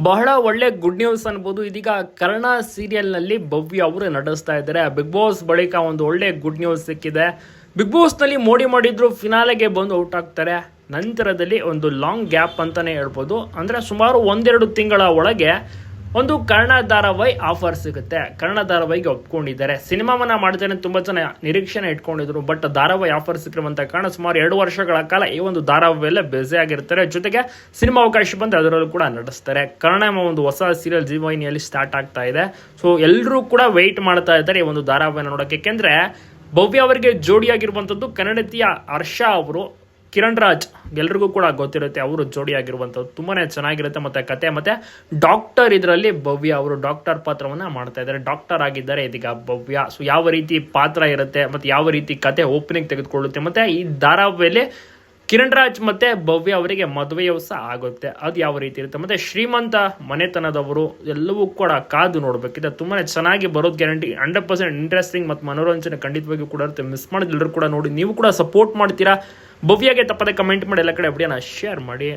ಬಹಳ ಒಳ್ಳೆ good news ಅನ್ಬೋದು. ಇದೀಗ ಕರ್ಣ ಸೀರಿಯಲ್ನಲ್ಲಿ ಭವ್ಯ ಅವರು ನಡೆಸ್ತಾ ಇದ್ದಾರೆ. ಬಿಗ್ ಬಾಸ್ ಬಳಿಕ ಒಂದು ಒಳ್ಳೆ ಗುಡ್ ನ್ಯೂಸ್ ಸಿಕ್ಕಿದೆ. ಬಿಗ್ ಬಾಸ್ನಲ್ಲಿ ಮೋಡಿ ಮಾಡಿದ್ರು ಫಿನಾಲೆಗೆ ಬಂದು ಔಟ್ ಆಗ್ತಾರೆ. ನಂತರದಲ್ಲಿ ಒಂದು ಲಾಂಗ್ ಗ್ಯಾಪ್ ಅಂತಾನೆ ಹೇಳ್ಬೋದು. ಅಂದರೆ ಸುಮಾರು ಒಂದೆರಡು ತಿಂಗಳ ಒಳಗೆ ಒಂದು ಕನ್ನಡ ಧಾರಾವಾಹಿ ಆಫರ್ ಸಿಗುತ್ತೆ. ಕನ್ನಡ ಧಾರಾವಾಹಿಗೆ ಒಪ್ಕೊಂಡಿದ್ದಾರೆ. ಸಿನಿಮಾವನ್ನ ಮಾಡ್ತಾರೆ ತುಂಬಾ ಜನ ನಿರೀಕ್ಷೆನ ಇಟ್ಕೊಂಡಿದ್ರು, ಬಟ್ ಧಾರಾವಾಹಿ ಆಫರ್ ಸಿಕ್ಕಿರುವಂತ ಕಾರಣ ಸುಮಾರು ಎರಡು ವರ್ಷಗಳ ಕಾಲ ಈ ಒಂದು ಧಾರಾವಾಹಿಯಲ್ಲೇ ಬ್ಯುಸಿ ಆಗಿರ್ತಾರೆ. ಜೊತೆಗೆ ಸಿನಿಮಾ ಅವಕಾಶ ಬಂದ್ರೆ ಅದರಲ್ಲೂ ಕೂಡ ನಡೆಸ್ತಾರೆ. ಕನ್ನಡ ಒಂದು ಹೊಸ ಸೀರಿಯಲ್ ಜೀವಾಹಿನಿಯಲ್ಲಿ ಸ್ಟಾರ್ಟ್ ಆಗ್ತಾ ಇದೆ. ಸೊ ಎಲ್ಲರೂ ಕೂಡ ವೆಯ್ಟ್ ಮಾಡ್ತಾ ಇದ್ದಾರೆ ಈ ಒಂದು ಧಾರಾವಾಹಿ ನೋಡೋಕೆ. ಯಾಕೆಂದ್ರೆ ಭವ್ಯ ಅವರಿಗೆ ಜೋಡಿಯಾಗಿರುವಂಥದ್ದು ಕನ್ನಡತಿಯ ಹರ್ಷ ಅವರು. ಕಿರಣ್ ರಾಜ್ ಎಲ್ರಿಗೂ ಕೂಡ ಗೊತ್ತಿರುತ್ತೆ, ಅವರು ಜೋಡಿಯಾಗಿರುವಂಥದ್ದು ತುಂಬಾನೇ ಚೆನ್ನಾಗಿರುತ್ತೆ ಮತ್ತೆ ಕತೆ. ಮತ್ತೆ ಡಾಕ್ಟರ್ ಇದರಲ್ಲಿ ಭವ್ಯ, ಅವರು ಡಾಕ್ಟರ್ ಪಾತ್ರವನ್ನ ಮಾಡ್ತಾ ಇದ್ದಾರೆ. ಡಾಕ್ಟರ್ ಆಗಿದ್ದಾರೆ ಇದೀಗ ಭವ್ಯ. ಸೊ ಯಾವ ರೀತಿ ಪಾತ್ರ ಇರುತ್ತೆ, ಮತ್ತೆ ಯಾವ ರೀತಿ ಕತೆ ಓಪನಿಂಗ್ ತೆಗೆದುಕೊಳ್ಳುತ್ತೆ, ಮತ್ತೆ ಈ ಧಾರಾವಾಹಿಯಲ್ಲಿ ಕಿರಣ್ ರಾಜ್ ಮತ್ತೆ ಭವ್ಯ ಅವರಿಗೆ ಮದುವೆಯೂ ಸಹ ಆಗುತ್ತೆ. ಅದು ಯಾವ ರೀತಿ ಇರುತ್ತೆ, ಮತ್ತೆ ಶ್ರೀಮಂತ ಮನೆತನದವರು ಎಲ್ಲವೂ ಕೂಡ ಕಾದು ನೋಡಬೇಕಿದೆ ತುಂಬಾನೇ ಚೆನ್ನಾಗಿ ಬರೋದು ಗ್ಯಾರಂಟಿ ಹಂಡ್ರೆಡ್ ಪರ್ಸೆಂಟ್ ಇಂಟ್ರೆಸ್ಟಿಂಗ್ ಮತ್ತು ಮನೋರಂಜನೆ ಖಂಡಿತವಾಗಿಯೂ ಕೂಡ ಇರುತ್ತೆ. ಮಿಸ್ ಮಾಡಿದ ಎಲ್ಲರೂ ಕೂಡ ನೋಡಿ, ನೀವು ಕೂಡ ಸಪೋರ್ಟ್ ಮಾಡ್ತೀರಾ? ಭವ್ಯಗೆ ತಪ್ಪದೆ ಕಮೆಂಟ್ ಮಾಡಿ ಎಲ್ಲ ಕಡೆ ಅಪ್ಡಿಯನ್ನ ಶೇರ್ ಮಾಡಿ.